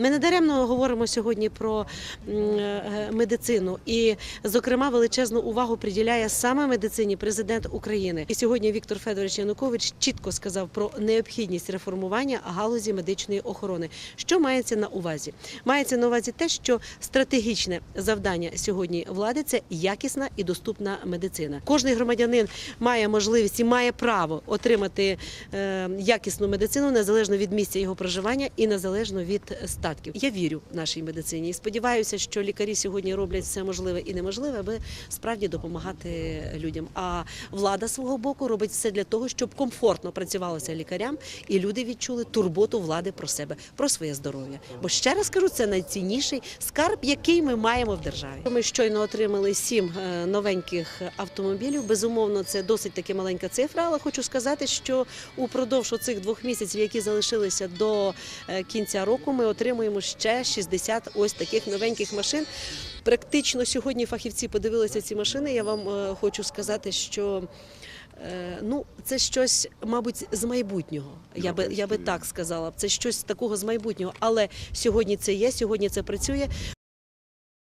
Ми не даремно говоримо сьогодні про е, медицину, і, зокрема, величезну увагу приділяє саме медицині президент України. І сьогодні Віктор Федорович Янукович чітко сказав про необхідність реформування галузі медичної охорони. Що мається на увазі? Мається на увазі те, що стратегічне завдання сьогодні влади це якісна і доступна медицина. Кожний громадянин має можливість і має право отримати е, якісну медицину незалежно від місця його проживання і незалежно від статків. Я вірю нашій медицині і сподіваюся, що лікарі сьогодні роблять все можливе і неможливе, аби справді допомагати людям. А влада свого боку робить все для того, щоб комфортно працювалося лікарям, і люди відчули турботу влади про себе, про своє здоров'я. Бо ще раз кажу, це найцінніший скарб, який ми маємо в державі. Ми щойно отримали сім е, новеньких автомобілів. Безумовно, це досить таки маленька цифра, але хочу сказати, що упродовж цих двох місяців, які залишилися до е, кінця року, ми отримуємо ще 60 ось таких новеньких машин. Практично сьогодні фахівці подивилися ці машини. Я вам е, хочу сказати, що е, ну це щось, мабуть, з майбутнього. Я би я би так сказала. Це щось такого з майбутнього. Але сьогодні це є, сьогодні це працює.